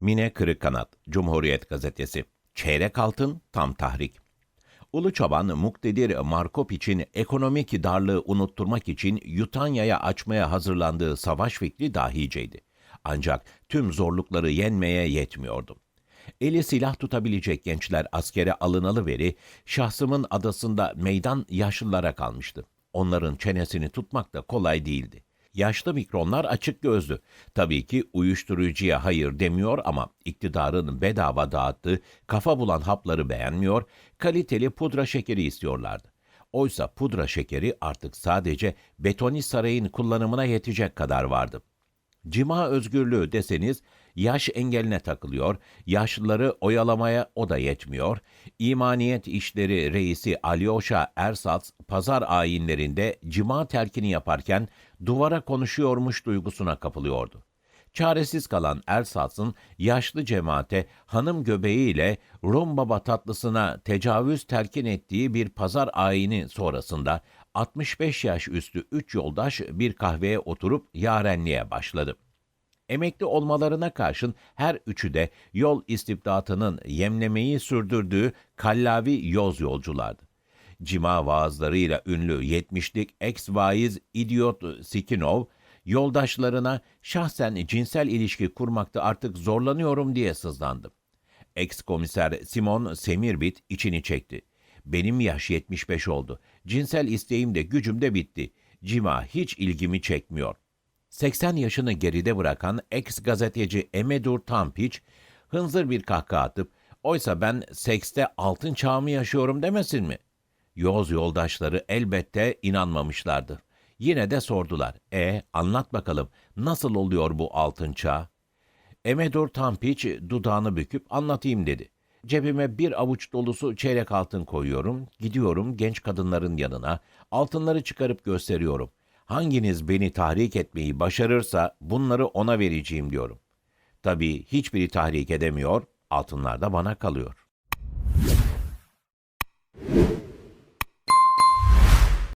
Mine Kırıkkanat, Cumhuriyet Gazetesi. Çeyrek altın, tam tahrik. Ulu Çoban, Muktedir Markop için ekonomik darlığı unutturmak için Yutanya'ya açmaya hazırlandığı savaş fikri dahiceydi. Ancak tüm zorlukları yenmeye yetmiyordu. Eli silah tutabilecek gençler askere alınalı veri, şahsımın adasında meydan yaşlılara kalmıştı. Onların çenesini tutmak da kolay değildi. Yaşlı mikronlar açık gözlü. Tabii ki uyuşturucuya hayır demiyor ama iktidarın bedava dağıttığı kafa bulan hapları beğenmiyor, kaliteli pudra şekeri istiyorlardı. Oysa pudra şekeri artık sadece betoni sarayın kullanımına yetecek kadar vardı. Cima özgürlüğü deseniz yaş engeline takılıyor, yaşlıları oyalamaya o da yetmiyor. İmaniyet işleri reisi Alyosha Ersatz pazar ayinlerinde cima terkini yaparken duvara konuşuyormuş duygusuna kapılıyordu. Çaresiz kalan Ersats'ın yaşlı cemaate hanım göbeğiyle Rum baba tatlısına tecavüz telkin ettiği bir pazar ayini sonrasında 65 yaş üstü üç yoldaş bir kahveye oturup yarenliğe başladı. Emekli olmalarına karşın her üçü de yol istibdatının yemlemeyi sürdürdüğü kallavi yoz yolculardı. Cima vaazlarıyla ünlü 70'lik ex-vaiz idiot Sikinov, yoldaşlarına şahsen cinsel ilişki kurmakta artık zorlanıyorum diye sızlandı. Ex-komiser Simon Semirbit içini çekti. Benim yaş 75 oldu. Cinsel isteğim de gücüm de bitti. Cima hiç ilgimi çekmiyor. 80 yaşını geride bırakan ex-gazeteci Emedur Tampiç, hınzır bir kahkaha atıp, oysa ben sekste altın çağımı yaşıyorum demesin mi? Yoz yoldaşları elbette inanmamışlardı. Yine de sordular. E anlat bakalım nasıl oluyor bu altın çağ? Emedur Tampiç dudağını büküp anlatayım dedi. Cebime bir avuç dolusu çeyrek altın koyuyorum, gidiyorum genç kadınların yanına, altınları çıkarıp gösteriyorum. Hanginiz beni tahrik etmeyi başarırsa bunları ona vereceğim diyorum. Tabii hiçbiri tahrik edemiyor, altınlar da bana kalıyor.